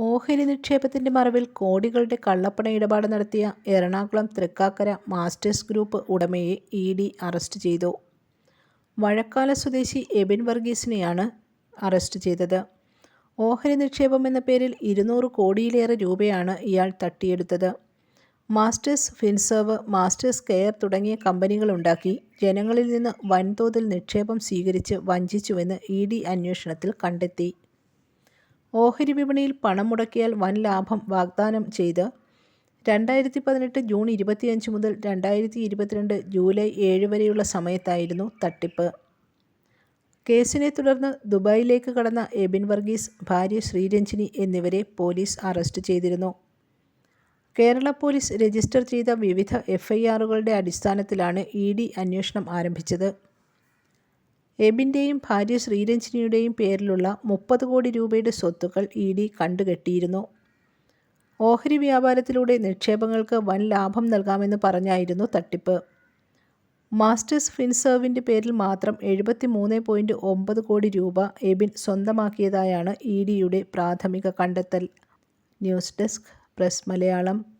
ഓഹരി നിക്ഷേപത്തിന്റെ മറവിൽ കോടികളുടെ കള്ളപ്പണ ഇടപാട് നടത്തിയ എറണാകുളം തൃക്കാക്കര മാസ്റ്റേഴ്സ് ഗ്രൂപ്പ് ഉടമയെ ഇ ഡി അറസ്റ്റ് ചെയ്തു. വഴക്കാല സ്വദേശി എബിൻ വർഗീസിനെയാണ് അറസ്റ്റ് ചെയ്തത്. ഓഹരി നിക്ഷേപം എന്ന പേരിൽ ഇരുന്നൂറ് കോടിയിലേറെ രൂപയാണ് ഇയാൾ തട്ടിയെടുത്തത്. മാസ്റ്റേഴ്സ് ഫിൻസർവ് മാസ്റ്റേഴ്സ് കെയർ തുടങ്ങിയ കമ്പനികളുണ്ടാക്കി ജനങ്ങളിൽ നിന്ന് വൻതോതിൽ നിക്ഷേപം സ്വീകരിച്ച് വഞ്ചിച്ചുവെന്ന് ഇ ഡി അന്വേഷണത്തിൽ കണ്ടെത്തി. ഓഹരി വിപണിയിൽ പണം മുടക്കിയാൽ വൻ ലാഭം വാഗ്ദാനം ചെയ്ത് രണ്ടായിരത്തി പതിനെട്ട് ജൂൺ ഇരുപത്തിയഞ്ച് മുതൽ രണ്ടായിരത്തി ഇരുപത്തിരണ്ട് ജൂലൈ ഏഴ് വരെയുള്ള സമയത്തായിരുന്നു തട്ടിപ്പ്. കേസിനെ തുടർന്ന് ദുബായിലേക്ക് കടന്ന എബിൻ വർഗീസ് ഭാര്യ ശ്രീരഞ്ജിനി എന്നിവരെ പോലീസ് അറസ്റ്റ് ചെയ്തിരുന്നു. കേരള പോലീസ് രജിസ്റ്റർ ചെയ്ത വിവിധ എഫ്ഐആറുകളുടെ അടിസ്ഥാനത്തിലാണ് ഇ ഡി അന്വേഷണം ആരംഭിച്ചത്. എബിന്റെയും ഭാര്യ ശ്രീരഞ്ജിനിയുടെയും പേരിലുള്ള മുപ്പത് കോടി രൂപയുടെ സ്വത്തുക്കൾ ഇ ഡി കണ്ടുകെട്ടിയിരുന്നു. ഓഹരി വ്യാപാരത്തിലൂടെ നിക്ഷേപങ്ങൾക്ക് വൻ ലാഭം നൽകാമെന്ന് പറഞ്ഞായിരുന്നു തട്ടിപ്പ്. മാസ്റ്റേഴ്സ് ഫിൻസേർവിന്റെ പേരിൽ മാത്രം എഴുപത്തി മൂന്ന് പോയിന്റ് ഒമ്പത് കോടി രൂപ എബിൻ സ്വന്തമാക്കിയതായാണ് ഇ ഡിയുടെ പ്രാഥമിക കണ്ടെത്തൽ. News desk press Malayalam.